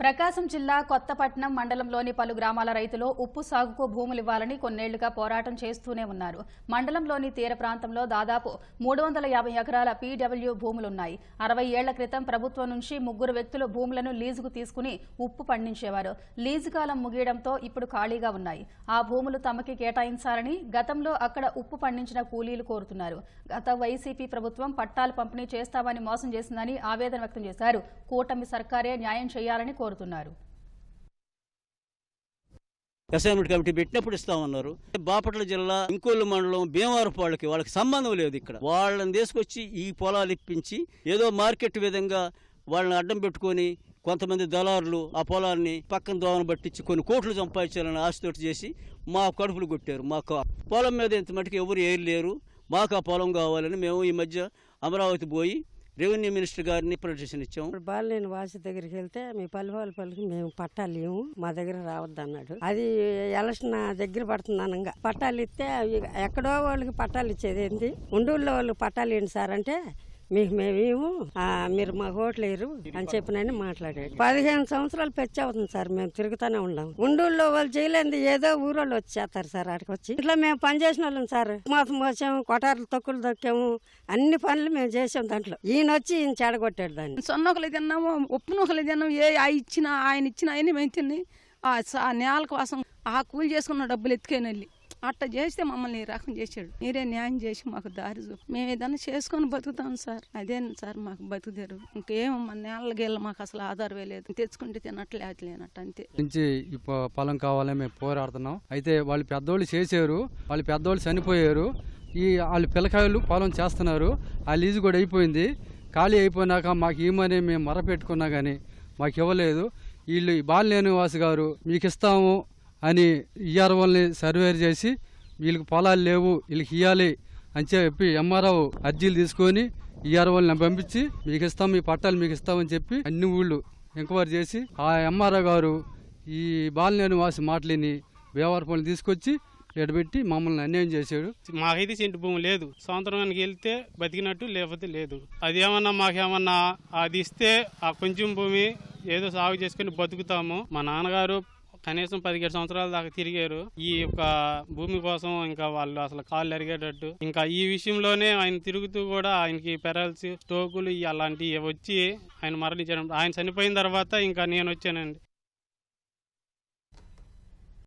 ప్రకాశం జిల్లా కొత్తపట్నం మండలంలోని పలు గ్రామాల రైతులు ఉప్పు సాగుకు భూములివ్వాలని కొన్నేళ్ళుగా పోరాటం చేస్తూనే ఉన్నారు. మండలంలోని తీర ప్రాంతంలో దాదాపు మూడు వందల యాభై ఎకరాల పీడబ్ల్యూ భూములున్నాయి. అరవై ఏళ్ళ క్రితం ప్రభుత్వం నుంచి ముగ్గురు వ్యక్తులు భూములను లీజుకు తీసుకుని ఉప్పు పండించేవారు. లీజు కాలం ముగియడంతో ఇప్పుడు ఖాళీగా ఉన్నాయి. ఆ భూములు తమకి కేటాయించాలని గతంలో అక్కడ ఉప్పు పండించిన కూలీలు కోరుతున్నారు. గత వైసీపీ ప్రభుత్వం పట్టాలు పంపిణీ చేస్తామని మోసం చేసిందని ఆవేదన వ్యక్తం చేశారు. కూటమి సర్కారే న్యాయం చేయాలని కోరుతున్నారు. అసైన్మెంట్ కమిటీ పెట్టినప్పుడు ఇస్తామన్నారు బాపట్ల జిల్లా ఇంకోళ్ళు మండలం భీమవరపాళ్ళకి వాళ్ళకి సంబంధం లేదు ఇక్కడ. వాళ్ళని తీసుకొచ్చి ఈ పొలాలు ఇప్పించి ఏదో మార్కెట్ విధంగా వాళ్ళని అడ్డం పెట్టుకొని కొంతమంది దళారులు ఆ పొలాన్ని పక్కన దోమను పట్టించి కొన్ని కోట్లు సంపాదించాలని ఆశతోటి చేసి మా కడుపులు కొట్టారు. మాకు పొలం మీద ఇంత మటుకు ఎవరు ఏరు మాకు ఆ పొలం కావాలని మేము ఈ మధ్య అమరావతి పోయి రెవెన్యూ మినిస్టర్ గారిని ప్రొటెక్షన్ ఇచ్చాము బాలేని వాసు వాసి దగ్గరికి వెళ్తే మీ పల్లెవాళ్ళ పల్లెకి మేము పట్టాలు ఇవ్వము మా దగ్గర రావద్దు అన్నాడు. అది ఎలక్షన్ దగ్గర పడుతుంది అనగా. పట్టాలు ఇస్తే అవి ఎక్కడో వాళ్ళకి పట్టాలు ఇచ్చేది ఏంటి ఉండూళ్ళో వాళ్ళకి పట్టాలు ఏంటి సార్ అంటే మీకు మేమేము మీరు మా హోటలేరు వేయరు అని చెప్పినని మాట్లాడాడు. పదిహేను సంవత్సరాలు పెచ్చి అవుతుంది సార్ మేము తిరుగుతూనే ఉన్నాం. ఉండూళ్ళో వాళ్ళు చేయలేంది ఏదో ఊరోళ్ళు వచ్చి చేస్తారు సార్ అక్కడికి వచ్చి. ఇట్లా మేము పని చేసిన వాళ్ళం సార్. మాసం మోసాము కొటారులు తొక్కులు దొక్కాము అన్ని పనులు మేము చేసాం దాంట్లో. ఈయన వచ్చి ఈయన చెడగొట్టాడు దాన్ని. సొన్నొకలు తిన్నాము ఉప్పు నొకలు తిన్నాము ఏ ఇచ్చినా ఆయన ఇచ్చినా ఆయన మేము తిన్నాయి ఆ స- ఆ నేల కోసం ఆ కూలి చేసుకున్న డబ్బులు ఎత్తుకొని వెళ్ళి అట్ట చేస్తే మమ్మల్ని రకం చేశాడు. మీరే న్యాయం చేసి మాకు దారి చూపు మేము ఏదైనా చేసుకొని బతుకుతాం సార్. అదే సార్ మాకు బతుకుతారు ఇంకేం మన నేల గీళ్ళ మాకు అసలు ఆధారమే లేదు. తెచ్చుకుంటే తినట్లు లేనట్టు అంతే. నుంచి పొలం కావాలని మేము పోరాడుతున్నాం. అయితే వాళ్ళు పెద్దోళ్ళు చేశారు. వాళ్ళు పెద్దోళ్ళు చనిపోయారు. ఈ వాళ్ళు పిల్లకాయలు పొలం చేస్తున్నారు. ఆ లీజు కూడా అయిపోయింది. ఖాళీ అయిపోయినాక మాకు ఏమని మేము మరపెట్టుకున్నా కానీ మాకు ఇవ్వలేదు. వీళ్ళు బాలనేనివాస్ గారు మీకు ఇస్తాము. అని ఈఆర్ఓల్ని సర్వేర్ చేసి వీళ్ళకి పొలాలు లేవు వీళ్ళకి ఇవ్వాలి అని చెప్పి ఎంఆర్ఓ అర్జీలు తీసుకొని ఈఆర్ఓల్ని పంపించి మీకు ఇస్తాం మీ పట్టాలు మీకు ఇస్తామని చెప్పి అన్ని ఊళ్ళు ఎంక్వైరీ చేసి ఆ ఎంఆర్ఓ గారు ఈ బాలనేని వాసి మాటలేని వ్యవహారపల్ని తీసుకొచ్చి ఎడబెట్టి మమ్మల్ని అన్యాయం చేశాడు. మాకైతే సెంటు భూమి లేదు. సంవత్సరానికి వెళ్తే బతికినట్టు లేకపోతే లేదు. అది ఏమన్నా మాకేమన్నా అది ఇస్తే ఆ కొంచెం భూమి ఏదో సాగు చేసుకుని బతుకుతాము. మా నాన్నగారు కనీసం పదిహేడు సంవత్సరాల దాకా తిరిగారు. ఈ యొక్క భూమి కోసం ఇంకా వాళ్ళు అసలు కాళ్ళు అరిగేటట్టు. ఇంకా ఈ విషయంలోనే ఆయన తిరుగుతూ కూడా ఆయనకి పెరల్స్ స్టోకులు అలాంటివి వచ్చి ఆయన మరణించడం. ఆయన చనిపోయిన తర్వాత ఇంకా నేను వచ్చానండి.